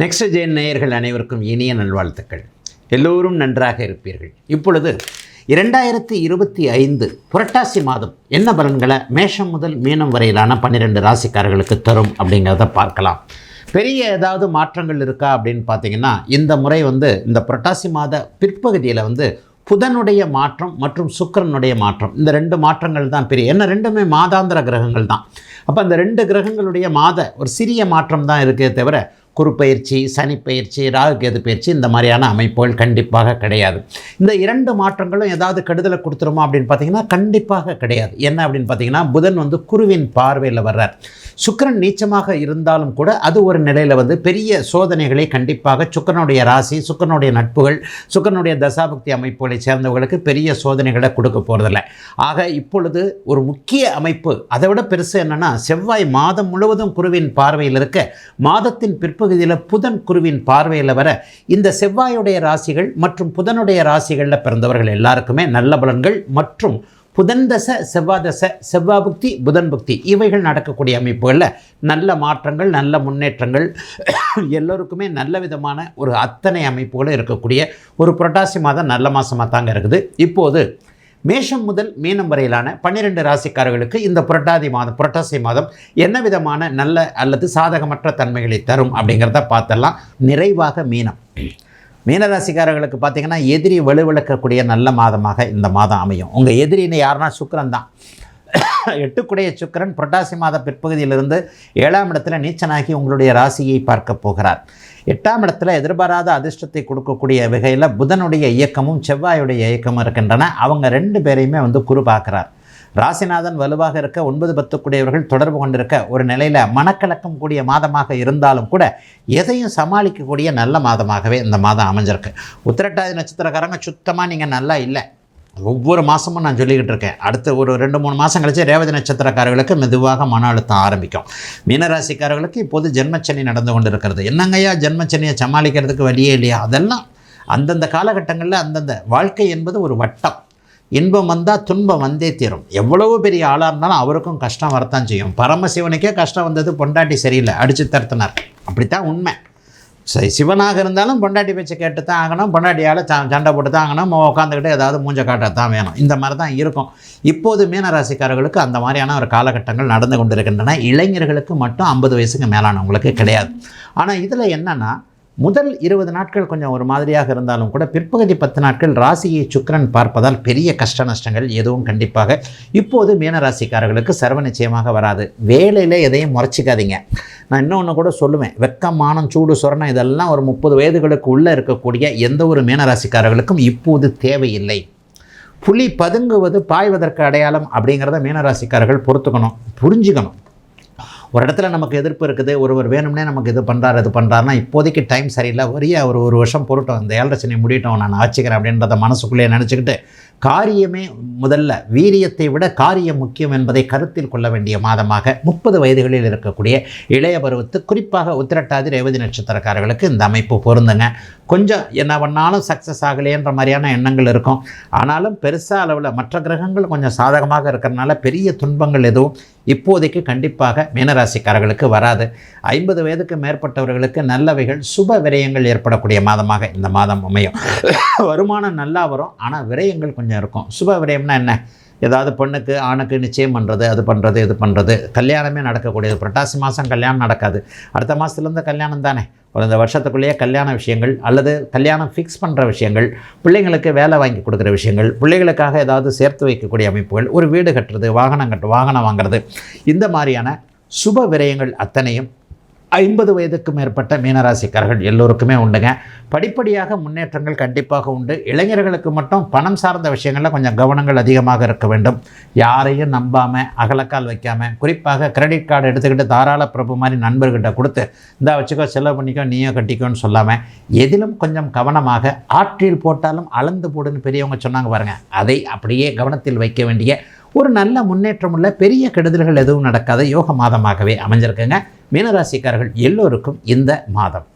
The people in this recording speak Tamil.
நெக்ஸ்ட் ஜெயின் நேயர்கள் அனைவருக்கும் இனிய நல்வாழ்த்துக்கள். எல்லோரும் நன்றாக இருப்பீர்கள். இப்பொழுது இரண்டாயிரத்தி இருபத்தி ஐந்து புரட்டாசி மாதம் என்ன பலன்களை மேஷம் முதல் மீனம் வரையிலான பன்னிரெண்டு ராசிக்காரர்களுக்கு தரும் அப்படிங்கிறத பார்க்கலாம். பெரிய ஏதாவது மாற்றங்கள் இருக்கா அப்படின்னு பார்த்தீங்கன்னா இந்த முறை வந்து இந்த புரட்டாசி மாத பிற்பகுதியில் வந்து புதனுடைய மாற்றம் மற்றும் சுக்கிரனுடைய மாற்றம். இந்த ரெண்டு மாற்றங்கள் தான் பெரிய. என்ன ரெண்டுமே மாதாந்திர கிரகங்கள் தான். அப்போ அந்த ரெண்டு கிரகங்களுடைய மாத ஒரு சிறிய மாற்றம் தான் இருக்கே தவிர குறுப்பயிற்சி சனிப்பயிற்சி பயிற்சி ராகு கேது பயிற்சி இந்த மாதிரியான அமைப்புகள் கண்டிப்பாக கிடையாது. இந்த இரண்டு மாற்றங்களும் ஏதாவது கெடுதலை கொடுத்துருமா அப்படின்னு பார்த்தீங்கன்னா கண்டிப்பாக கிடையாது. என்ன அப்படின்னு பார்த்தீங்கன்னா புதன் வந்து குருவின் பார்வையில் வர்றார். சுக்கிரன் நீச்சமாக இருந்தாலும் கூட அது ஒரு நிலையில் வந்து பெரிய சோதனைகளை கண்டிப்பாக சுக்கரனுடைய ராசி சுக்கரனுடைய நட்புகள் சுக்கரனுடைய தசாபக்தி அமைப்புகளை சேர்ந்தவர்களுக்கு பெரிய சோதனைகளை கொடுக்க போகிறதில்ல ஆக இப்பொழுது ஒரு முக்கிய அமைப்பு அதை விட பெருசு என்னென்னா செவ்வாய் மாதம் முழுவதும் குருவின் பார்வையில் இருக்க மாதத்தின் பிற்பு பகுதியில் புதன் குருவின் பார்வையில் வர இந்த செவ்வாயுடைய ராசிகள் மற்றும் புதனுடைய ராசிகளில் பிறந்தவர்கள் எல்லாருக்குமே நல்ல பலன்கள் மற்றும் புதன் தசை செவ்வாய் தசை செவ்வாய் புக்தி புதன் புக்தி இவைகள் நடக்கக்கூடிய அமைப்புகளில் நல்ல மாற்றங்கள் நல்ல முன்னேற்றங்கள் எல்லோருக்குமே நல்ல விதமான ஒரு அத்தனை அமைப்புகளும் இருக்கக்கூடிய ஒரு புரட்டாசி மாதம் நல்ல மாதமாக தாங்க இருக்குது. இப்போது மேஷம் முதல் மீனம் வரையிலான பன்னிரெண்டு ராசிக்காரர்களுக்கு இந்த புரட்டாதி மாதம் புரட்டாசி மாதம் என்ன விதமான நல்ல அல்லது சாதகமற்ற தன்மைகளை தரும் அப்படிங்கிறத பார்த்தெல்லாம் நிறைவாக மீனம். மீனராசிக்காரர்களுக்கு பார்த்தீங்கன்னா எதிரி வலுவிழக்கக்கூடிய நல்ல மாதமாக இந்த மாதம் அமையும். உங்கள் எதிரின்னு யாருன்னா சுக்கிரன் தான். எட்டுக்குடைய சுக்கிரன் புரட்டாசி மாத பிற்பகுதியிலிருந்து ஏழாம் இடத்துல நீச்சனாகி உங்களுடைய ராசியை பார்க்க போகிறார். எட்டாம் இடத்துல எதிர்பாராத அதிர்ஷ்டத்தை கொடுக்கக்கூடிய வகையில் புதனுடைய இயக்கமும் செவ்வாயுடைய இயக்கமும் இருக்கின்றன. அவங்க ரெண்டு பேரையுமே வந்து குரு பார்க்குறார். ராசிநாதன் வலுவாக இருக்க ஒன்பது பத்துக்குடையவர்கள் தொடர்பு கொண்டிருக்க ஒரு நிலையில் மனக்கலக்கம் கூடிய மாதமாக இருந்தாலும் கூட எதையும் சமாளிக்கக்கூடிய நல்ல மாதமாகவே இந்த மாதம் அமைஞ்சிருக்கு. உத்திரட்டாதி நட்சத்திரக்காரங்க சுத்தமாக நீங்கள் நல்லா இல்லை. ஒவ்வொரு மாதமும் நான் சொல்லிக்கிட்டு இருக்கேன். அடுத்த ஒரு ரெண்டு மூணு மாதம் கழிச்சு ரேவதி நட்சத்திரக்காரர்களுக்கு மெதுவாக மன அழுத்தம் ஆரம்பிக்கும். மீனராசிக்காரர்களுக்கு இப்போது ஜென்மச்சனி நடந்து கொண்டு இருக்கிறது என்னங்கய்யா ஜென்மச்சனியை சமாளிக்கிறதுக்கு வழியே இல்லையா? அதெல்லாம் அந்தந்த காலகட்டங்களில் அந்தந்த வாழ்க்கை என்பது ஒரு வட்டம். இன்பம் வந்தால் துன்பம் வந்தே தீரும். எவ்வளவு பெரிய ஆளாக இருந்தாலும் அவருக்கும் கஷ்டம் வரத்தான் செய்யும். பரமசிவனுக்கே கஷ்டம் வந்தது பொண்டாட்டி சரியில்லை. அடித்து தருத்தினார் அப்படித்தான் உண்மை. சிவனாக இருந்தாலும் பொண்டாட்டி பேச்சை கேட்டு தான் ஆகணும். பொண்டாட்டியால் ச சண்டை போட்டு தான் ஆகணும் உட்காந்துக்கிட்டு ஏதாவது மூஞ்ச காட்ட தான் வேணும். இந்த மாதிரி தான் இருக்கும். இப்போது மீனராசிக்காரர்களுக்கு அந்த மாதிரியான ஒரு காலகட்டங்கள் நடந்து கொண்டிருக்கின்றன. இளைஞர்களுக்கு மட்டும் ஐம்பது வயசுக்கு மேலானவங்களுக்கு கிடையாது. ஆனால் இதில் என்னென்னா முதல் இருபது நாட்கள் கொஞ்சம் ஒரு மாதிரியாக இருந்தாலும் கூட பிற்பகுதி பத்து நாட்கள் ராசியை சுக்கிரன் பார்ப்பதால் பெரிய கஷ்ட நஷ்டங்கள் எதுவும் கண்டிப்பாக இப்போது மீனராசிக்காரர்களுக்கு சர்வ நிச்சயமாக வராது. வேலையில் எதையும் முறைச்சிக்காதீங்க. நான் இன்னொன்று கூட சொல்லுவேன். வெக்கம் மானம் சூடு சொரணம் இதெல்லாம் ஒரு முப்பது வயதுகளுக்கு உள்ளே இருக்கக்கூடிய எந்த ஒரு மீனராசிக்காரர்களுக்கும் இப்போது தேவையில்லை. புலி பதுங்குவது பாய்வதற்கு அடையாளம் அப்படிங்கிறத மீனராசிக்காரர்கள் பொறுத்துக்கணும். புரிஞ்சுக்கணும். ஒரு இடத்துல நமக்கு எதிர்ப்பு இருக்குது ஒருவர் வேணும்னே நமக்கு இது பண்ணுறாரு இது பண்ணுறாருனா இப்போதைக்கு டைம் சரியில்லை. ஒரே ஒரு ஒரு வருஷம் பொருட்டோம் இந்த ஏழரை சனி முடியட்டும் நான் ஆச்சுக்கிறேன் அப்படின்றத மனசுக்குள்ளேயே நினச்சிக்கிட்டு காரியமே முதல்ல வீரியத்தை விட காரியம் முக்கியம் என்பதை கருத்தில் கொள்ள வேண்டிய மாதமாக முப்பது வயதுகளில் இருக்கக்கூடிய இளைய பருவத்து குறிப்பாக உத்திரட்டாதி ரேவதி நட்சத்திரக்காரர்களுக்கு இந்த அமைப்பு பொருந்துங்க. கொஞ்சம் என்ன பண்ணாலும் சக்ஸஸ் ஆகலையன்ற மாதிரியான எண்ணங்கள் இருக்கும். ஆனாலும் பெருசாக அளவில் மற்ற கிரகங்கள் கொஞ்சம் சாதகமாக இருக்கிறனால பெரிய துன்பங்கள் எதுவும் இப்போதைக்கு கண்டிப்பாக மீனராசிக்காரர்களுக்கு வராது. ஐம்பது வயதுக்கு மேற்பட்டவர்களுக்கு நல்லவைகள் சுப விரயங்கள் ஏற்படக்கூடிய மாதமாக இந்த மாதம் அமையும். வருமானம் நல்லா வரும் ஆனால் விரயங்கள் கொஞ்சம் இருக்கும். சுப விரயம்னா என்ன? ஏதாவது பெண்ணுக்கு ஆணுக்கு நிச்சயம் பண்ணுறது அது பண்ணுறது இது பண்ணுறது கல்யாணமே நடக்கக்கூடியது. புரட்டாசி மாதம் கல்யாணம் நடக்காது. அடுத்த மாதத்துலேருந்து கல்யாணம் தானே. ஒரு இந்த வருஷத்துக்குள்ளேயே கல்யாண விஷயங்கள் அல்லது கல்யாணம் ஃபிக்ஸ் பண்ணுற விஷயங்கள் பிள்ளைங்களுக்கு வேலை வாங்கி கொடுக்குற விஷயங்கள் பிள்ளைகளுக்காக ஏதாவது சேர்த்து வைக்கக்கூடிய அமைப்புகள் ஒரு வீடு கட்டுறது வாகனம் கட்டு வாகனம் வாங்குறது இந்த மாதிரியான சுப விரயங்கள் அத்தனையும் ஐம்பது வயதுக்கு மேற்பட்ட மீனராசிக்காரர்கள் எல்லோருக்குமே உண்டுங்க. படிப்படியாக முன்னேற்றங்கள் கண்டிப்பாக உண்டு. இளைஞர்களுக்கு மட்டும் பணம் சார்ந்த விஷயங்களில் கொஞ்சம் கவனங்கள் அதிகமாக இருக்க வேண்டும். யாரையும் நம்பாமல் அகலக்கால் வைக்காமல் குறிப்பாக கிரெடிட் கார்டு எடுத்துக்கிட்டு தாராள பிரபு மாதிரி நண்பர்கிட்ட கொடுத்து இந்த வச்சுக்கோ செலவு பண்ணிக்கோ நீயோ கட்டிக்கோன்னு சொல்லாமல் எதிலும் கொஞ்சம் கவனமாக ஆற்றில் போட்டாலும் அளந்து போடுன்னு பெரியவங்க சொன்னாங்க பாருங்கள் அதை அப்படியே கவனத்தில் வைக்க வேண்டிய ஒரு நல்ல முன்னேற்றம் உள்ள பெரிய கெடுதல்கள் எதுவும் நடக்காத யோக மாதமாகவே அமைஞ்சிருக்குங்க. மீனராசிக்காரர்கள் எல்லோருக்கும் இந்த மாதம்.